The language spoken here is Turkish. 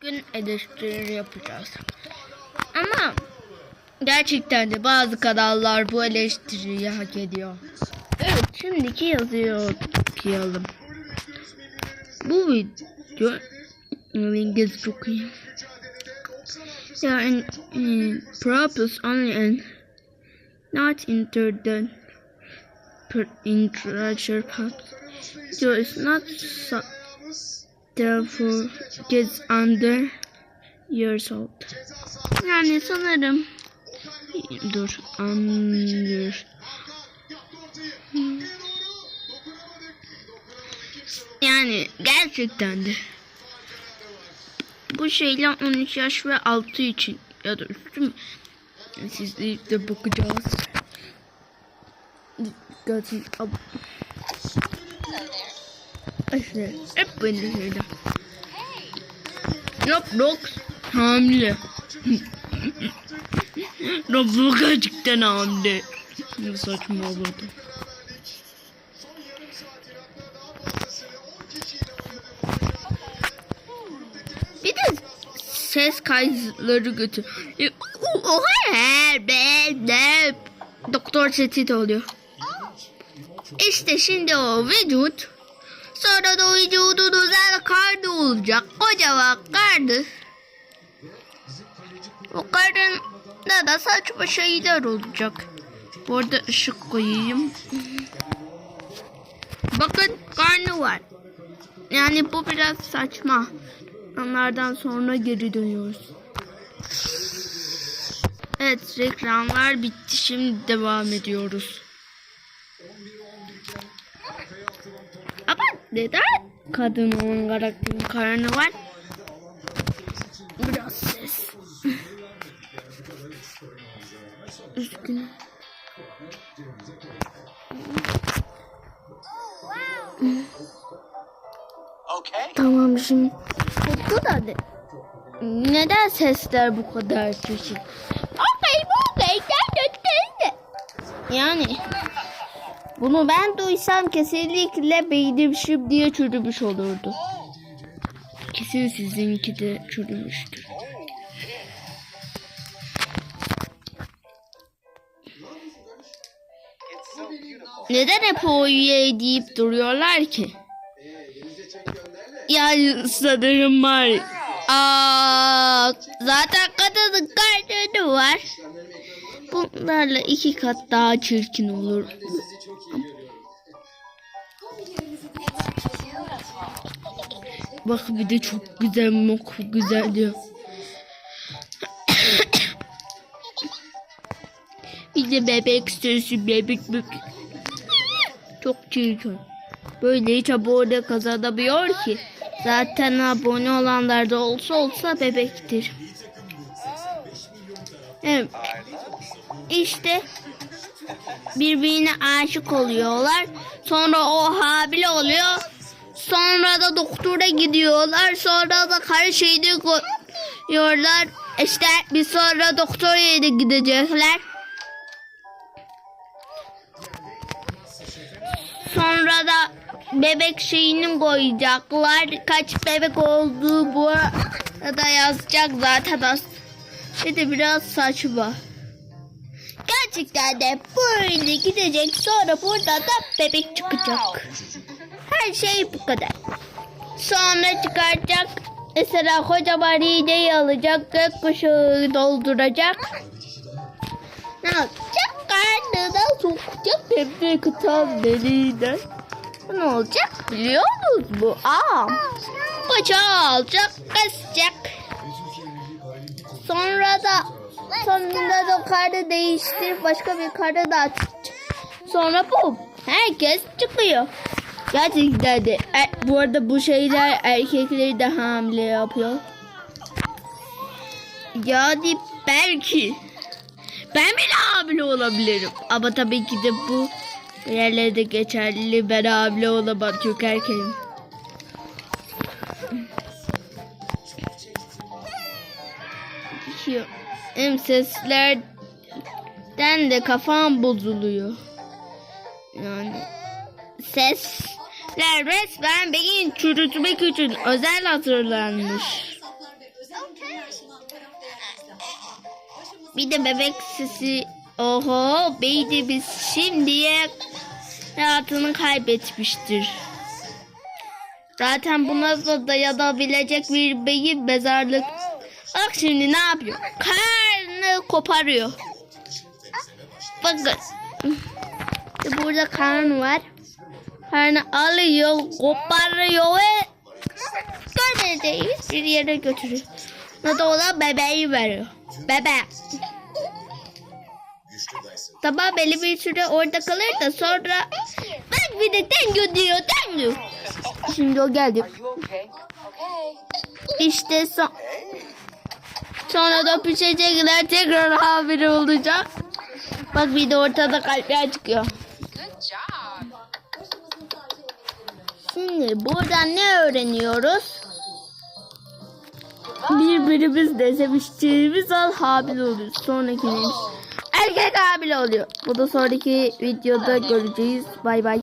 Gün eleştiri yapacağız. Ama gerçekten de bazı kanallar bu eleştiriyi hak ediyor. Evet şimdiki yazıyı okuyalım. Bu video İngiliz çok iyi. And uh, purpose only and not into the per intellectual part. So it's not therefore kids under years old. Yani sanırım dur under yani gerçekten de bu şeyle 13 yaş ve altı için ya da üstü mü? Sizlikle bakacağız. Dikkatin işte hep böyle şeyler. Roblox hamile. Roblox gerçekten hamile. Ne saçma olurdu. Bir de ses kayıtları götür. E, Oha be ne? Doktor tehdit oluyor. İşte şimdi o vücut sonra da o vücudun özel karnı olacak. Kocaman karnı. O karnında da saçma şeyler olacak. Bu arada ışık koyayım. Bakın karnı var. Yani bu biraz saçma. Onlardan sonra geri dönüyoruz. Evet reklamlar bitti. Şimdi devam ediyoruz. Ama neden kadın olan karakterin karnı var? Biraz ses. Okay. Tamam şimdi. Bu da ne? Neden sesler bu kadar çeşit? Okay, okay, Yani bunu ben duysam kesinlikle beynim şimdiye çürümüş olurdu. Kesin sizinki de çürümüştür. Neden hep o üye deyip duruyorlar ki? Yani sanırım var. Aa, zaten kadının karnı var. Bunlarla iki kat daha çirkin olur. Bak bir de çok güzel mok güzel diyor. bir de bebek sesi bebek bebek. Çok çirkin. Böyle hiç abone kazanamıyor ki. Zaten abone olanlar da olsa olsa bebektir. İşte birbirine aşık oluyorlar. Sonra o hamile oluyor. Sonra da doktora gidiyorlar. Sonra da karı şeyini koyuyorlar. İşte bir sonra doktora da gidecekler. Sonra da bebek şeyini koyacaklar. Kaç bebek olduğu bu arada yazacak zaten az. Bir de biraz saçma. Gerçekten de böyle gidecek sonra burada da bebek çıkacak. Her şey bu kadar. Sonra çıkaracak. Mesela kocaman iğneyi alacak. Gökkuşağı dolduracak. Ne yapacak? Karnına sokacak bebek tam deliğine. Ne olacak biliyor musunuz bu? Aa, bıçağı alacak, kesecek. Sonra da sonunda da karnı değiştirip başka bir karnı da. Sonra bu herkes çıkıyor. Gerçekten de e, bu arada bu şeyler erkekleri de hamile yapıyor. Yani belki ben bile hamile olabilirim. Ama tabii ki de bu yerlerde geçerli. Ben hamile olamam çünkü erkeğim. bitiyor. Seslerden de kafam bozuluyor. Yani sesler resmen beyin çürütmek için özel hazırlanmış. Bir de bebek sesi. Oho beynimiz şimdiye rahatını kaybetmiştir. Zaten buna da dayanabilecek bir beyin mezarlık Bak şimdi ne yapıyor? Karnı koparıyor. Bakın. İşte Burada karn var. Karnı alıyor, koparıyor ve görmediğimiz bir yere götürüyor. Da ona bebeği veriyor. Bebe. Tamam belli bir süre orada kalır da sonra bak bir de tengü diyor tengü. Şimdi o geldi. İşte son... Sonra da pişecekler tekrar hamile olacak. Bak bir de ortada kalpler çıkıyor. Şimdi buradan ne öğreniyoruz? Birbirimizle seviştiğimiz an hamile oluyoruz. Sonraki neymiş? Erkek hamile oluyor. Bu da sonraki videoda göreceğiz. Bay bay.